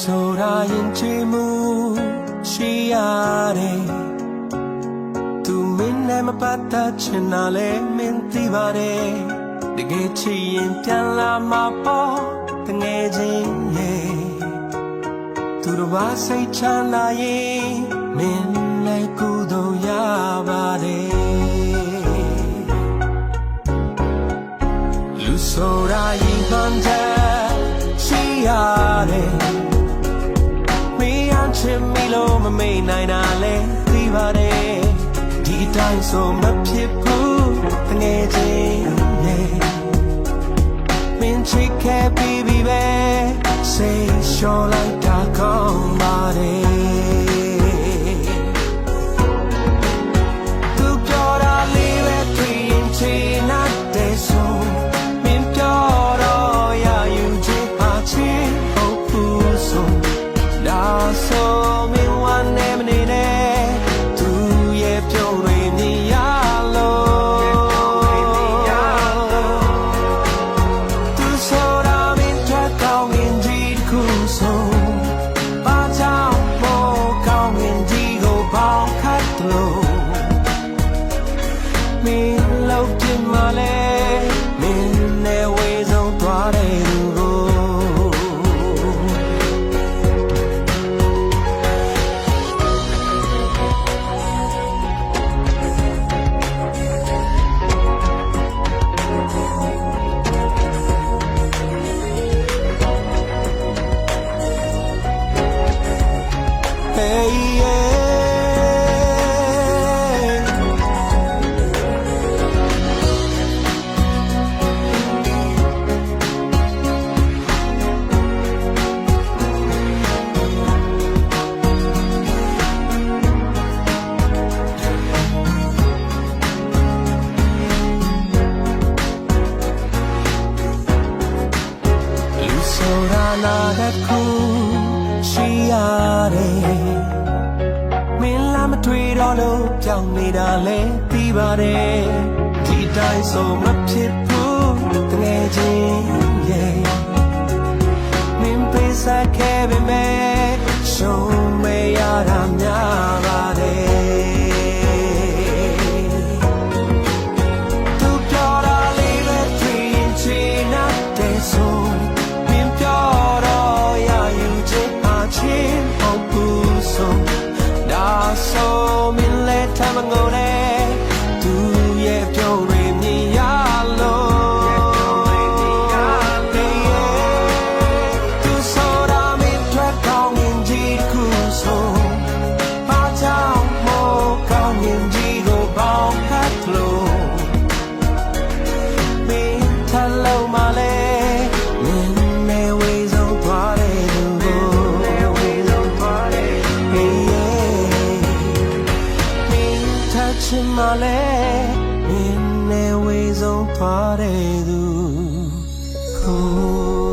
ဆိုတာရင်ချေမှုရှိရတယ်သူမင်းနဲ့မပတ်သက်ချင်တာလဲမင်းသိပါတယ်တကယ်ချစ်ရင်ပြန်လာမှာပေါ့တငယ်ချင်းရဲ့သူတို့ဘာစိတ်ချမ်းသာရင်မင်းလည်းကုသိုလ်ရပါတယ်လူဆိုတာရင်မှန်တဲ့ရှိရတယ်မင်းအ ချင်မီလို့မမေ့နိုင်တာလဲသိပါတယ်ဒီအတိုင်းဆိုမဖြစ်ဘူးတငယ်ချ င်းလောက်ပြမလဲမင်းနဲ့ဝေဆုံးသွားတဲ့သူကို Hey, ဆိုတာနာတဲ့ခုရှိရတယ်မင်းလာမတွေ့တော့လို့ကြောင်နေတာလဲပြီးပါတယ်ဒီတိုင်းဆိုမဖြစ်ဘူးတကယ်ချင်းရဲ့မင်းပေးစားခဲ့ပေမဲ့ရှုံးမရတာများ မလဲမင်းနဲ့ဝေဆုံးသွားတဲ့သူကို